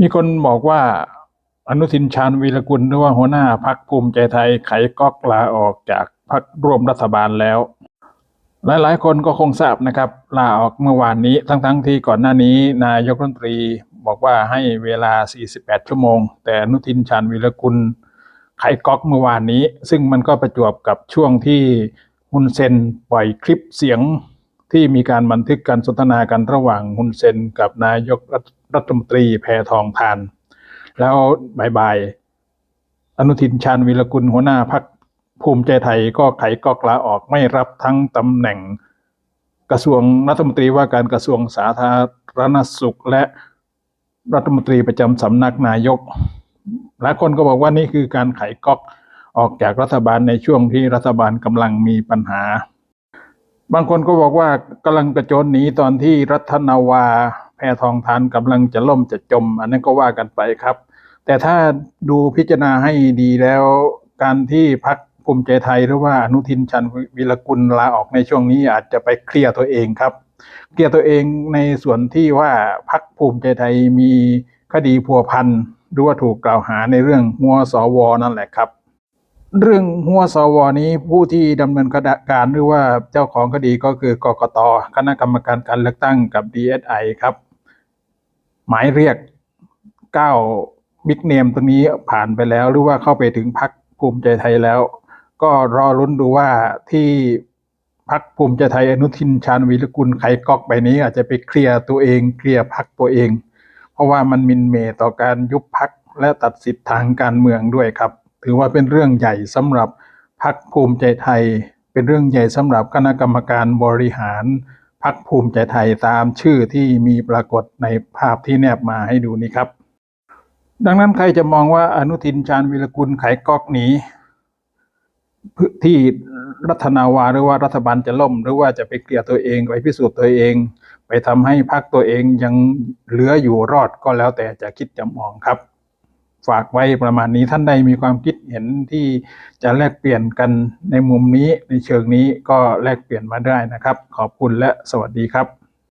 มีคนบอกว่า อนุทินชาญวีรกุลหรือว่าหัวหน้าพักภูมิใจไทยไขก๊อกลาออกจากพักร่วมรัฐบาลแล้ว หลายๆ คนก็คงทราบนะครับ ลาออกเมื่อวานนี้ทั้งๆทที่ก่อนหน้านี้ นายกรัฐมนตรีบอกว่าให้เวลา 48 ชั่วโมง แต่อนุทินชาญวีรกุลไขก๊อกเมื่อวานนี้ ซึ่งมันก็ประจวบกับช่วงที่ฮุนเซนปล่อยคลิปเสียง ที่มีการบันทึกการสนทนากันระหว่างฮุนเซนกับนายกรัฐมนตรีแพทองทาน แล้วบายๆอนุทินชาญวีรกุลหัวหน้าพักภูมิใจไทยก็ไขก๊อกลาออกไม่รับทั้งตำแหน่งกระทรวงรัฐมนตรีว่าการกระทรวงสาธารณสุขและรัฐมนตรีประจำสำนักนายกหลายคนก็บอกว่านี่คือการไขก๊อกออกจากรัฐบาลในช่วงที่รัฐบาลกำลังมีปัญหา บางคนก็บอกว่ากำลังกระโจนหนีตอนที่รัฐนาวาแพทองทานกำลังจะล่มจะจม อันนั้นก็ว่ากันไปครับ แต่ถ้าดูพิจารณาให้ดีแล้วการที่พักภูมิใจไทยหรือว่าอนุทินชันวิรกุลลาออกในช่วงนี้อาจจะไปเคลียร์ตัวเองครับ เคลียร์ตัวเองในส่วนที่ว่าพักภูมิใจไทยมีคดีพัวพันหรือว่าถูกกล่าวหาในเรื่องหัวสวนั่นแหละครับ เรื่องหัวสวนี้ผู้ที่ดำเนินการหรือว่าเจ้าของคดีก็คือกกตคณะกรรมการการเลือกตั้งกับ DSI ครับ หมายเรียกเก้าบิ๊กเนมตรงนี้ผ่านไปแล้ว หรือว่าเข้าไปถึงพักภูมิใจไทยแล้ว ก็รอรุ้นดูว่าที่พักภูมิใจไทยอนุทินชาญวีรกุลไขก๊อกใบนี้ อาจจะไปเคลียร์ตัวเองเคลียร์พักตัวเอง เพราะว่ามันมินเมต่อการยุบพักและตัดสิทธิ์ทางการเมืองด้วยครับ ถือว่าเป็นเรื่องใหญ่สำหรับพักภูมิใจไทย เป็นเรื่องใหญ่สำหรับคณะกรรมการบริหารพักภูมิใจไทยตามชื่อที่มีปรากฏในภาพที่แนบมาให้ดูนี้ครับ ดังนั้นใครจะมองว่าอนุทินชาญวิรกุลไขก๊อกหนีที่รัฐนาวาหรือว่ารัฐบาลจะล่ม หรือว่าจะไปเกลี่ยตัวเองไปพิสูจน์ตัวเอง ไปทำให้พรรคตัวเองยังเหลืออยู่รอดก็แล้วแต่จะคิดจะมองครับ ฝากไว้ประมาณนี้ท่านใดมีความคิดเห็นที่จะแลกเปลี่ยนกันในมุมนี้ในเชิงนี้ก็แลกเปลี่ยนมาได้นะครับ ขอบคุณและสวัสดีครับ